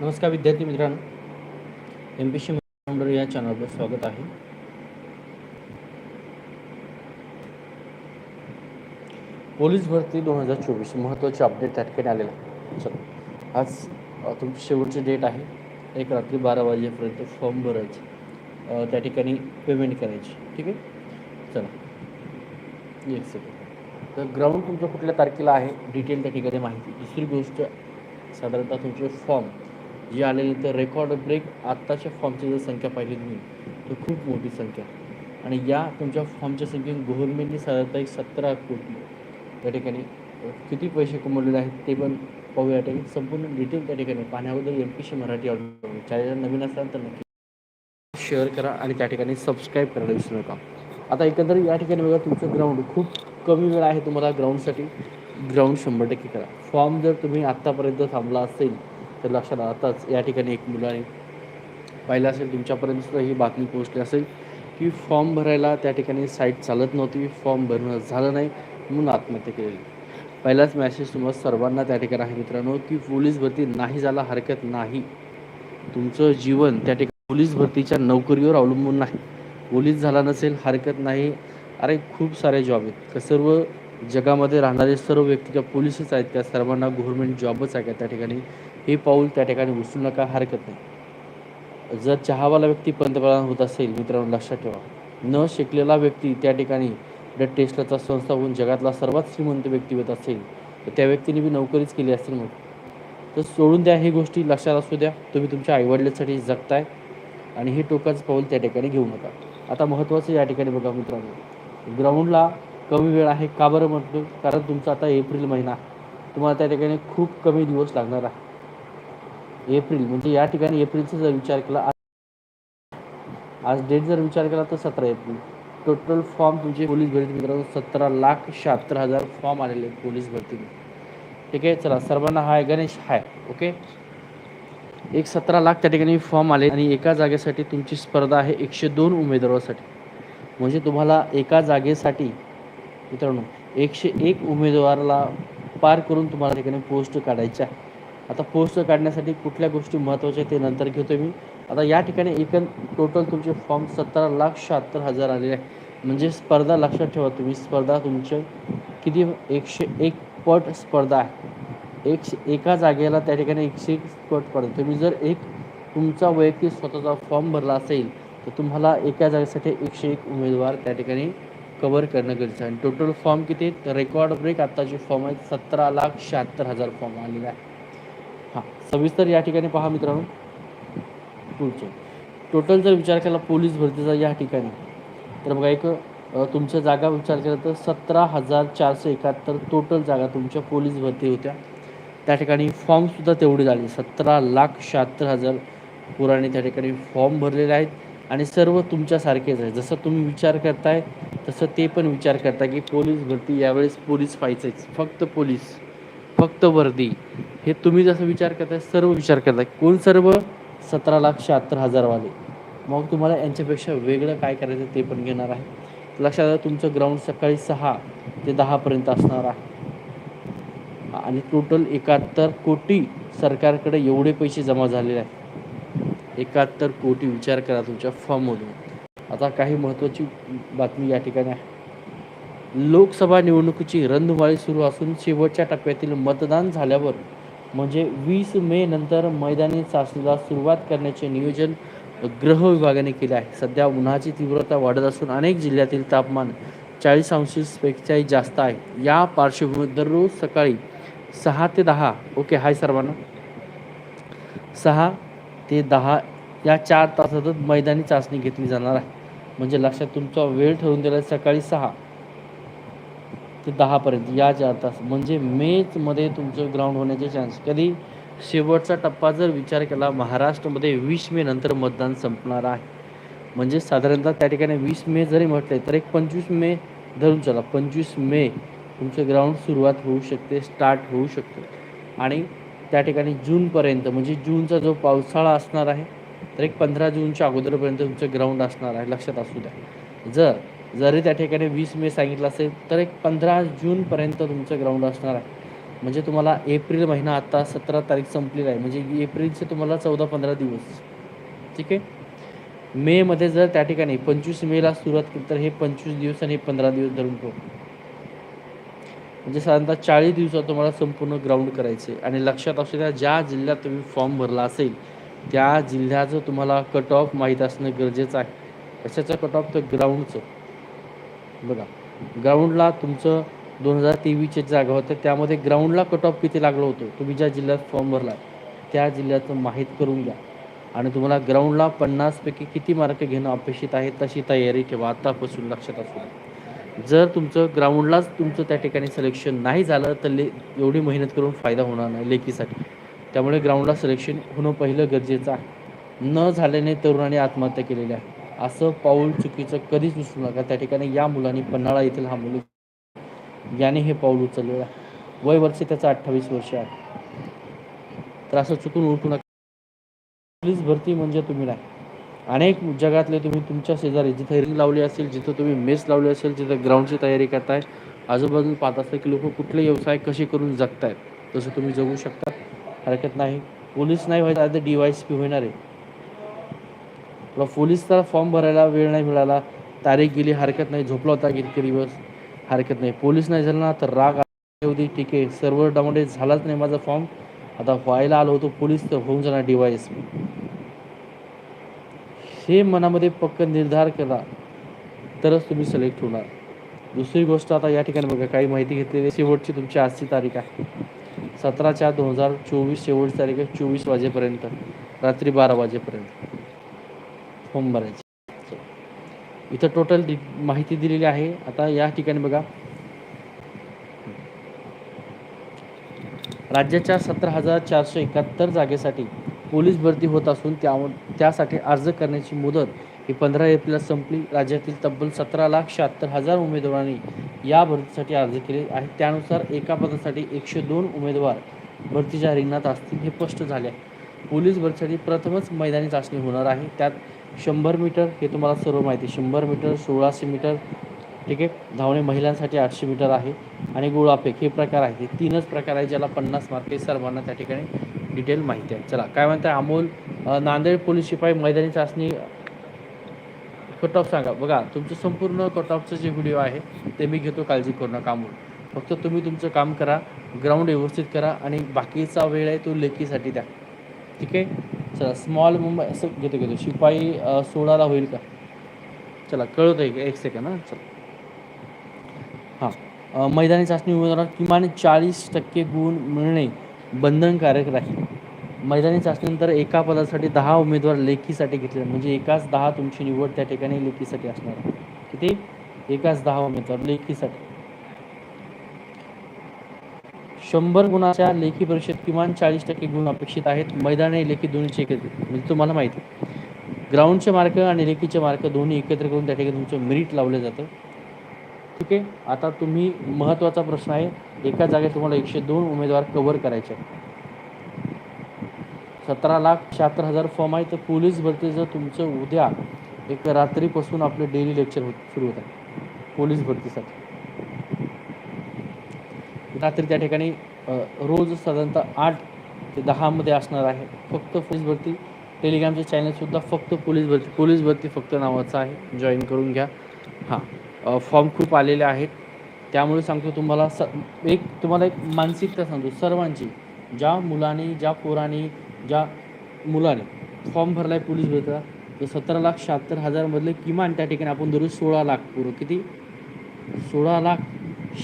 नमस्कार विद्यार्थी मित्रांनो. एम पी सी मंडळ या चॅनलवर स्वागत आहे. पोलीस भरती दोन हजार चोवीस महत्त्वाचे अपडेट त्या ठिकाणी आलेलं आहे. चला. आज तुमची शेवटची डेट आहे. एक रात्री बारा वाजेपर्यंत फॉर्म भरायचे. त्या ठिकाणी पेमेंट करायची. ठीक आहे? चला. एक सेकंड तर ग्राउंड तुमचं कुठल्या तारखेला आहे? डिटेल त्या ठिकाणी माहिती. दुसरी गोष्ट साधारणतः तुमचे फॉर्म जे आलेले तर रेकॉर्ड ब्रेक आत्ताच्या फॉर्मची जर संख्या पाहिली तुम्ही तर खूप मोठी संख्या. आणि या तुमच्या फॉर्मच्या संख्येत गव्हर्नमेंटने साधारणतः एक सतरा कोटी. त्या ठिकाणी किती पैसे कमवलेले आहेत ते पण पाहूया. या ठिकाणी संपूर्ण डिटेल त्या ठिकाणी. पाहण्याबद्दल M P C Marathi audio channel नवीन असाल तर नक्की शेअर करा आणि त्या ठिकाणी सबस्क्राईब करायला विसरू नका. आता एकंदरीत या ठिकाणी बघा तुमचं ग्राउंड खूप कमी वेळ आहे तुम्हाला ग्राउंडसाठी ग्राउंड शंभर टक्के करा. फॉर्म जर तुम्ही आत्तापर्यंत थांबला असेल तर लक्षात आताच या ठिकाणी एक मुलाने पाहिलं असेल तुमच्यापर्यंत ही बातमी पोहोचली असेल की फॉर्म भरायला त्या ठिकाणी साईट चालत नव्हती फॉर्म भरणं झालं नाही म्हणून आत्महत्या केलेली. पहिलाच मॅसेज तुम्हाला सर्वांना त्या ठिकाणी आहे मित्रांनो की पोलीस भरती नाही झाला हरकत नाही. तुमचं जीवन त्या ठिकाणी पोलीस भरतीच्या नोकरीवर अवलंबून नाही. पोलीस झाला नसेल हरकत नाही. अरे खूप सारे जॉब आहेत. सर्व जगामध्ये राहणारे सर्व व्यक्ती त्या पोलीसच आहेत का सर्वांना गव्हर्मेंट जॉबच आहे का त्या ठिकाणी? हे पाऊल त्या ठिकाणी उचलू नका हरकत नाही. जर चहावाला व्यक्ती पंतप्रधान होत असेल मित्रांनो लक्षात ठेवा. न शिकलेला व्यक्ती त्या ठिकाणी ब्लड टेस्टचा संस्था होऊन जगातला सर्वात श्रीमंत व्यक्ती होत असेल तर त्या व्यक्तीने बी नोकरीच केली असेल मग तर सोडून द्या हे गोष्टी लक्षात असू द्या. तुम्ही तुमच्या आईवडिलांसाठी जगताय आणि हे टोकाचं पाऊल त्या ठिकाणी घेऊ नका. आता महत्त्वाचं या ठिकाणी बघा मित्रांनो. ग्राउंडला कमी वेळ आहे का बरं म्हटलं? कारण तुमचा आता एप्रिल महिना. तुम्हाला त्या ठिकाणी खूप कमी दिवस लागणार आहे. एप्रिल म्हणजे या ठिकाणी एप्रिलचा जर विचार केला आज डेट जर विचार केला तर सतरा एप्रिल. टोटल फॉर्म तुमचे पोलीस भरती मित्रांनो सतरा लाख शहात्तर हजार फॉर्म आलेले आहेत पोलीस भरतीने. ठीक आहे? चला सर्वांना हाय. गणेश हाय. ओके? एक सतरा लाख त्या ठिकाणी फॉर्म आले आणि एका जागेसाठी तुमची स्पर्धा आहे एकशे दोन उमेदवारासाठी. म्हणजे तुम्हाला एका जागेसाठी मित्रांनो एकशे एक उमेदवाराला पार करून तुम्हाला ठिकाणी पोस्ट काढायची आहे आता पोस्ट काढण्यासाठी कुठल्या गोष्टी महत्त्वाच्या ते नंतर घेतो मी. आता या ठिकाणी एकन टोटल तुमचे फॉर्म सतरा लाख शहात्तर हजार आलेले आहे म्हणजे स्पर्धा लक्षात ठेवा तुम्ही. स्पर्धा तुमचे किती? एकशे एक पट स्पर्धा आहे. एकशे एका जागेला त्या ठिकाणी एकशे एक पट स्पर्धा तुम्ही जर एक तुमचा वैयक्तिक स्वतःचा फॉर्म भरला असेल तर तुम्हाला एका जागेसाठी एकशे एक उमेदवार त्या ठिकाणी कवर करणं गरजेचं आहे. आणि टोटल फॉर्म किती आहेत? रेकॉर्ड ब्रेक आत्ताचे फॉर्म आहेत सतरा लाख शहात्तर हजार फॉर्म आलेले आहे. हां सविस्तर या ठिकाणी पहा मित्रांनो. पुढचे. टोटल जर विचार केला पोलीस भरतीचा या ठिकाणी. तर बघा एक तुमच्या जागा विचार केला तर सतरा हजार चारशे एकाहत्तर टोटल जागा तुमच्या पोलीस भरती होत्या. त्या ठिकाणी फॉर्मसुद्धा तेवढे झाले. सतरा लाख शहात्तर हजार पुराने त्या ठिकाणी फॉर्म भरलेले आहेत. आणि सर्व तुमच्यासारखेच आहे. जसं तुम्ही विचार करताय तसं ते पण विचार करता की पोलीस भरती यावेळेस पोलीस पाहिजेच. फक्त पोलीस फक्त वर्दी. हे तुम्ही जसं विचार करताय सर्व विचार करताय. कोण सर्व? सतरा लाख शहात्तर हजारवाले. मग तुम्हाला यांच्यापेक्षा वेगळं काय करायचं ते पण घेणार आहे. लक्षात आलं तुमचं ग्राउंड सकाळी सहा ते दहापर्यंत असणार आहे. आणि टोटल एकाहत्तर कोटी सरकारकडे एवढे पैसे जमा झालेले आहेत. एकाहत्तर कोटी विचार करा तुमच्या फॉर्ममधून. आता काही महत्त्वाची बातमी या ठिकाणी आहे. लोकसभा निवडणुकीची रणधुमाळी सुरू असून शेवटच्या टप्प्यातील मतदान झाल्यावर म्हणजे वीस मे नंतर मैदानी चाचणीला सुरुवात करण्याचे नियोजन गृह विभागाने केले आहे. सध्या उन्हाची तीव्रता वाढत असून अनेक जिल्ह्यातील तापमान चाळीस अंशपेक्षाही जास्त आहे. या पार्श्वभूमीवर दररोज सकाळी सहा ते दहा ओके हाय सर्वांना. सहा ते दहा या चार तासातच मैदानी चाचणी घेतली जाणार आहे. म्हणजे लक्षात तुमचा वेळ ठरवून दिला सकाळी सहा ते दहापर्यंत या चार तास. म्हणजे मेचमध्ये तुमचं ग्राउंड होण्याचे चान्स कधी शेवटचा टप्पा जर विचार केला महाराष्ट्रामध्ये वीस मे नंतर मतदान संपणार आहे. म्हणजे साधारणतः त्या ठिकाणी वीस मे जरी म्हटले तर एक पंचवीस मे धरून चला. पंचवीस मे तुमचं ग्राउंड सुरुवात होऊ शकते स्टार्ट होऊ शकते. आणि त्या ठिकाणी जूनपर्यंत म्हणजे जूनचा जो पावसाळा असणार आहे तर एक पंधरा जूनच्या अगोदरपर्यंत तुमचं ग्राउंड असणार आहे लक्षात असू द्या. जर जरी त्या ठिकाणी वीस मे सांगितलं असेल तर एक पंधरा जूनपर्यंत तुमचं ग्राउंड असणार आहे. म्हणजे तुम्हाला एप्रिल महिना आत्ता सतरा तारीख संपलेला आहे म्हणजे एप्रिलचे तुम्हाला चौदा पंधरा दिवस. ठीक आहे? मेमध्ये जर त्या ठिकाणी पंचवीस मेला सुरुवात केली तर हे पंचवीस दिवस आणि पंधरा दिवस धरून ठेवू. म्हणजे साधारणतः चाळीस दिवसात तुम्हाला संपूर्ण ग्राउंड करायचे आणि लक्षात असू द्या ज्या जिल्ह्यात तुम्ही फॉर्म भरला असेल त्या जिल्ह्याचं तुम्हाला कट ऑफ माहीत असणं गरजेचं आहे. कशाचं कट ऑफ तर ग्राउंडचं बघा ग्राउंडला तुमचं दोन हजार तेवीसच्या जागा होत्या. त्यामध्ये ग्राउंडला कट ऑफ किती लागलं होतं? तुम्ही ज्या जिल्ह्यात फॉर्म भरला त्या जिल्ह्याचं माहीत करून घ्या. आणि तुम्हाला ग्राउंडला पन्नासपैकी किती मार्क घेणं अपेक्षित आहे तशी तयारी ठेवा. आत्तापासून लक्षात असू जर तुमचं ग्राउंडलाच तुमचं त्या ठिकाणी सिलेक्शन नाही झालं तर ले एवढी मेहनत करून फायदा होणार नाही लेखीसाठी त्यामुळे ग्राउंडला सिलेक्शन होणं पहिलं गरजेचं आहे. न झाल्याने तरुणाने आत्महत्या केलेली आहे. असं पाऊल चुकीचं कधीच उचलू नका. त्या ठिकाणी या मुलांनी पन्हाळा येथील हा मुलं याने हे पाऊल उचललेलं आहे. वय वर्ष त्याचं अठ्ठावीस वर्ष आहे. तर असं चुकून उठू नका. पोलीस भरती म्हणजे तुम्ही नाही. अनेक जगातले तुम्ही तुमच्या शेजारी जिथे रिंग लावली असेल जिथं तुम्ही मेस लावली असेल जिथं ग्राउंडची तयारी करताय आजूबाजूला पाहत असता की लोक कुठले व्यवसाय कसे करून जगतायत तसं तुम्ही जगू शकता. हरकत नाही. पोलीस नाही व्हायचं आता डी वाय एस पी होणार आहे. तुला पोलीसचा फॉर्म भरायला वेळ नाही मिळाला. तारीख गेली हरकत नाही. झोपला होता किती दिवस? हरकत नाही. पोलीस नाही झालं ना तर राग होती. ठीक आहे. सर्व डाउनलोड झालाच नाही माझा फॉर्म आता व्हायला आलो होतो. पोलीस तर होऊन जाणार डी वाय एस पी हे मनामध्ये पक्क निर्धार केला तरच तुम्ही सिलेक्ट होणार. दुसरी गोष्ट आता या ठिकाणी बघा काही माहिती घेतलेली शेवटची तुमची आजची तारीख आहे. सतरा चार दोन हजार चोवीस शेवटची तारीख आहे चोवीस वाजेपर्यंत रात्री बारा वाजेपर्यंत. फॉर्म भरायचे. इथं टोटल डि माहिती दिलेली आहे. आता या ठिकाणी बघा. राज्याच्या सतरा हजार चारशे एकाहत्तर जागेसाठी पोलीस भरती होत असून त्या त्यासाठी अर्ज करण्याची मुदत ही पंधरा एप्रिलला संपली. राज्यातील तब्बल सतरा लाख शहात्तर हजार उमेदवारांनी या भरतीसाठी अर्ज केले आहे त्यानुसार एका पदासाठी एकशे दोन उमेदवार भरतीच्या रिंगणात असतील हे स्पष्ट झाले आहे. पोलीस भरतीसाठी प्रथमच मैदानी चाचणी होणार आहे. त्यात शंभर मीटर हे तुम्हाला सर्व माहिती शंभर मीटर सोळाशे मीटर ठीक आहे? धावणे महिलांसाठी आठशे मीटर आहे आणि गोळाफेक हे प्रकार आहे हे तीनच प्रकार आहे ज्याला पन्नास मार्क सर्वांना त्या ठिकाणी डिटेल माहिती आहे. चला काय म्हणताय अमोल? नांदेड पोलीस शिपाई मैदानी चाचणी. कट ऑफ सांगा बघा तुमचं संपूर्ण कट ऑफचं जे व्हिडिओ आहे ते मी घेतो काळजी करू नका अमोल फक्त तुम्ही तुमचं काम करा ग्राउंड व्यवस्थित करा आणि बाकीचा वेळ आहे तो लेखीसाठी द्या. ठीक आहे? चला स्मॉल मुंबई असं घेतो घेतो. शिपाई सोळाला होईल का? चला कळत आहे एक सेकंड हां चला. हां मैदानी चाचणी उमेदवारांना किमान चाळीस टक्के गुण मिळणे. बंधनकारक राहील. मैदानी चाचणीनंतर एका पदासाठी दहा उमेदवार लेखीसाठी घेतले म्हणजे एकाच दहा तुमची निवड त्या ठिकाणी लेखीसाठी असणार. किती? एकाच दहा उमेदवार लेखीसाठी. शंभर गुणाच्या लेखी परीक्षेत किमान चाळीस टक्के गुण अपेक्षित आहेत. मैदानी लेखी दोन्हीचे एकत्र म्हणजे तुम्हाला माहिती. ग्राउंडचे मार्क आणि लेखीचे मार्क दोन्ही एकत्र करून त्या ठिकाणी तुमचं मेरिट लावलं जातं. ठीक आहे? आता तुम्ही महत्त्वाचा प्रश्न आहे. एका जागेत तुम्हाला एकशे दोन उमेदवार कव्हर करायचे सतरा लाख शहात्तर हजार फॉर्म आहे. तर पोलीस भरतीचं तुमचं उद्या एक रात्रीपासून आपले डेली लेक्चर होत सुरू होत आहे. पोलीस भरतीसाठी. रात्री त्या ठिकाणी रोज साधारणतः आठ ते दहामध्ये असणार आहे. फक्त पोलीस भरती. टेलिग्रामचे चॅनलसुद्धा फक्त पोलीस भरती पोलीस भरती फक्त नावाचं आहे. जॉईन करून घ्या. हां. फॉर्म खूप आलेले आहेत. त्यामुळे सांगतो तुम्हाला स एक तुम्हाला एक मानसिकता सांगतो. सर्वांची ज्या मुलांनी ज्या पोरांनी ज्या मुलाने फॉर्म भरला आहे पोलीस भरता तर सतरा लाख शहात्तर हजारमधले किमान त्या ठिकाणी आपण दररोज सोळा लाख पोरं. किती? सोळा लाख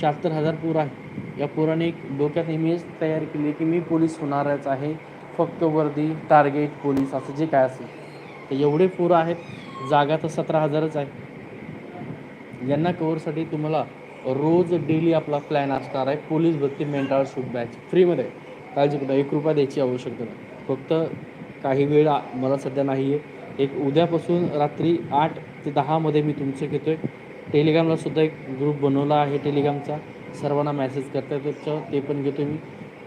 शहात्तर हजार पोरं आहे या पोराने एक डोक्यात इमेज तयार केली की मी पोलीस होणारच आहे. फक्त वर्दी टार्गेट पोलीस असं जे काय असेल. तर एवढे पोरं आहेत जागा तर सतरा हजारच आहे. यांना कवरसाठी तुम्हाला रोज डेली आपला प्लॅन असणार आहे. पोलीस भरती मेंटाळ शूट बॅच फ्रीमध्ये काळजी करा एक रुपया द्यायची आवश्यकता नाही. फक्त काही वेळ मला सध्या नाही आहे एक उद्यापासून रात्री आठ ते दहामध्ये मी तुमचं घेतो आहे टेलिग्रामला सुद्धा एक ग्रुप बनवला आहे टेलिग्रामचा सर्वांना मेसेज करता येतो ते पण घेतो मी.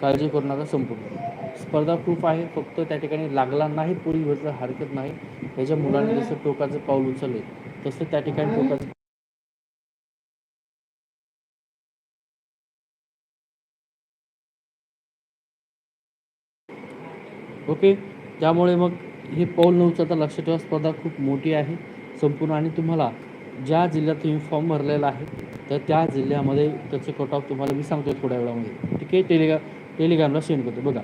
काळजी करू नका संपूर्ण. स्पर्धा प्रूफ आहे. फक्त त्या ठिकाणी लागला नाही. पोलीस भरती हरकत नाही. त्याच्या मुलांनी जसं टोकाचं पाऊल उचलले तसं त्या ठिकाणी टोकाचं ओके? त्यामुळे मग हे पाऊल न उचलता लक्षात ठेवा स्पर्धा खूप मोठी आहे संपूर्ण. आणि तुम्हाला ज्या जिल्ह्यात तुम्ही फॉर्म भरलेला आहे तर त्या जिल्ह्यामध्ये त्याचं कट ऑफ तुम्हाला मी सांगतो थोड्या वेळामध्ये. ठीक आहे? टेलिग्रा टेलिग्रामला सेंड करतो. बघा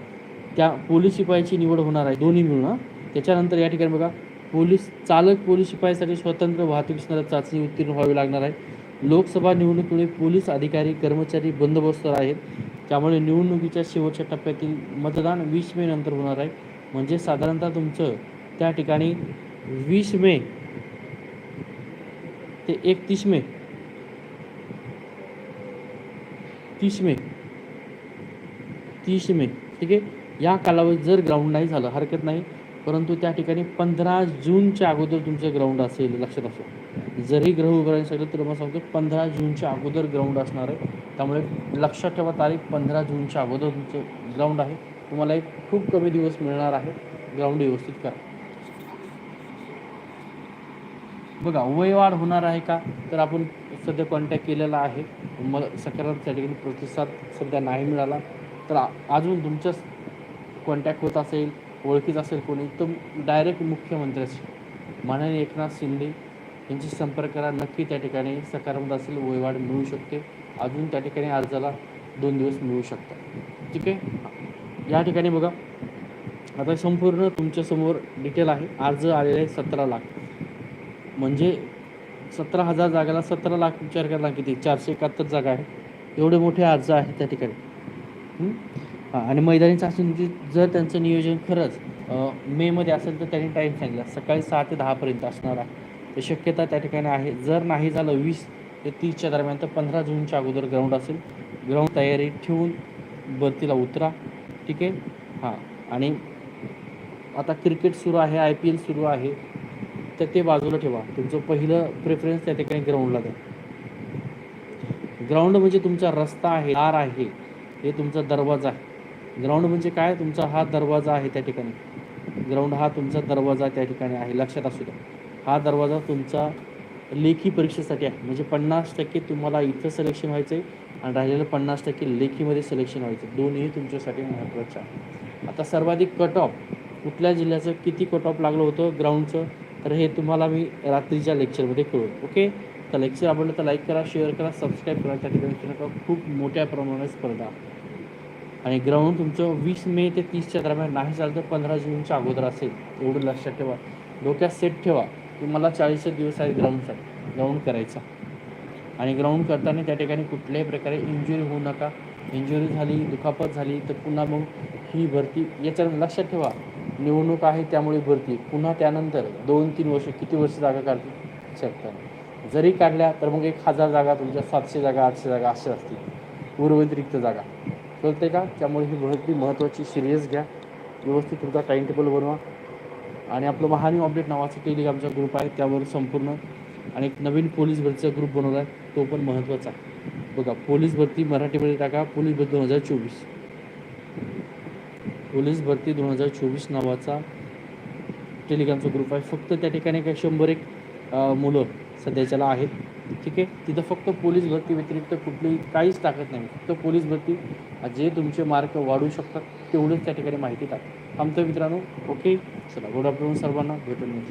त्या पोलीस शिपायाची निवड होणार आहे दोन्ही मिळून त्याच्यानंतर या ठिकाणी बघा पोलीस चालक पोलीस शिपायासाठी स्वतंत्र वाहतूक असणाऱ्या चाचणी उत्तीर्ण व्हावी लागणार आहे. लोकसभा निवडणुकीमुळे पोलीस अधिकारी कर्मचारी बंदोबस्त आहेत. त्यामुळे निवडणुकीच्या शेवटच्या टप्प्यातील मतदान वीस मे नंतर होणार आहे. म्हणजे साधारणतः तुमचं त्या ठिकाणी वीस मे ते एकतीस मे. तीस मे. तीस मे. ठीक आहे? या कालावधीत जर ग्राउंड नाही झालं हरकत नाही. परंतु त्या ठिकाणी पंधरा जूनच्या अगोदर तुमचं ग्राउंड असेल लक्षात असो. जरी ग्रह उभारायला सांगितलं तर मला सांगतो पंधरा जूनच्या अगोदर ग्राउंड असणार आहे. त्यामुळे लक्षात ठेवा तारीख पंधरा जूनच्या अगोदर तुमचं ग्राउंड आहे. तुम्हाला एक खूप कमी दिवस मिळणार आहे. ग्राउंड व्यवस्थित करा. बघा वयवाढ होणार आहे का? तर आपण सध्या कॉन्टॅक्ट केलेला आहे. मला सकारात्मक त्या ठिकाणी प्रतिसाद सध्या नाही मिळाला. तर अजून तुमच्या कॉन्टॅक्ट होत असेल ओळखीत असेल कोणी तर डायरेक्ट मुख्यमंत्र्याशी. माननीय एकनाथ शिंदे यांची संपर्क करा नक्की त्या ठिकाणी सकारात्मक असेल वयवाढ मिळू शकते. अजून त्या ठिकाणी अर्जाला दोन दिवस मिळू शकतात. ठीक आहे? या ठिकाणी बघा. आता संपूर्ण तुमच्यासमोर डिटेल आहे. अर्ज आलेले आहे सतरा लाख. म्हणजे सतरा हजार जागाला सतरा लाख विचार करा किती? चारशे एकाहत्तर जागा आहे एवढे मोठे अर्ज आहे त्या ठिकाणी. हां आणि मैदानी चाचणीची म्हणजे जर त्यांचं नियोजन खरंच मेमध्ये असेल तर त्यांनी टाईम सांगितला. सकाळी सहा ते दहापर्यंत असणार आहे. तर शक्यता त्या ठिकाणी आहे. जर नाही झालं वीस ते तीसच्या दरम्यान तर पंधरा जूनच्या अगोदर ग्राउंड असेल. ग्राउंड तयारी ठेवून बर्तीला उतरा. ठीक आहे? हां आणि आता क्रिकेट सुरू आहे आय पी एल सुरू आहे. तर ते बाजूला ठेवा. तुमचं पहिलं प्रेफरन्स त्या ठिकाणी ग्राउंडला द्या. ग्राउंड म्हणजे तुमचा रस्ता आहे दार आहे. हे तुमचा दरवाजा आहे. ग्राउंड म्हणजे काय? तुमचा हा दरवाजा आहे त्या ठिकाणी. ग्राउंड हा तुमचा दरवाजा त्या ठिकाणी आहे. लक्षात असू द्या. हा दरवाजा तुमचा लेखी परीक्षेसाठी आहे. म्हणजे पन्नास टक्के तुम्हाला इथं सिलेक्शन व्हायचं आहे आणि राहिलेलं पन्नास टक्के लेखीमध्ये सिलेक्शन व्हायचं आहे. दोन्ही तुमच्यासाठी महत्त्वाचं आहे. आता सर्वाधिक कट ऑफ कुठल्या जिल्ह्याचं किती कट ऑफ लागलं होतं ग्राउंडचं? तर हे तुम्हाला मी रात्रीच्या लेक्चरमध्ये कळवतो. ओके? तर लेक्चर आवडलं तर लाईक करा शेअर करा सबस्क्राईब करा. त्या ठिकाणी खूप मोठ्या प्रमाणात स्पर्धा. आणि ग्राउंड तुमचं वीस मे ते तीसच्या दरम्यान नाही झालं तर पंधरा जूनच्या अगोदर असेल. एवढं लक्षात ठेवा. डोक्यात सेट ठेवा. की मला चाळीस दिवस आहे ग्राउंडसाठी ग्राउंड करायचा. आणि ग्राउंड करताना त्या ठिकाणी कुठल्याही प्रकारे इंजुरी होऊ नका. इंजुरी झाली दुखापत झाली तर पुन्हा मग ही भरती याच्या लक्षात ठेवा. निवडणूक आहे त्यामुळे भरती. पुन्हा त्यानंतर दोन तीन वर्ष किती वर्ष जागा काढतील? शकता जरी काढल्या तर मग एक हजार जागा तुमच्या सातशे जागा आठशे जागा अशा असतील. उर्वरित रिक्त जागा. कळते का? त्यामुळे ही भरती महत्त्वाची सिरियस घ्या. व्यवस्थित तुमचा टाईम टेबल बनवा. आणि आपलं महानी अपडेट नावाचा टेलिग्रामचा ग्रुप आहे. त्यावर संपूर्ण आणि एक नवीन पोलीस भरतीचा ग्रुप बनवला आहे. तो पण महत्त्वाचा आहे. बघा पोलीस भरती मराठीमध्ये टाका. पोलीस भरती दोन हजार चोवीस. पोलीस भरती दोन हजार चोवीस नावाचा टेलिग्रामचा ग्रुप आहे. फक्त त्या ठिकाणी काही शंभर एक मुलं सध्याच्याला आहेत. ठीक आहे? तिथं फक्त पोलीस भरती व्यतिरिक्त कुठलीही काहीच टाकत नाही. फक्त पोलीस भरती जे तुमचे मार्क वाढू शकतात तेवढंच त्या ठिकाणी माहिती टाक. थांबतो मित्रांनो. ओके? चला गुड आफ्टरनून सर्वांना. भेटून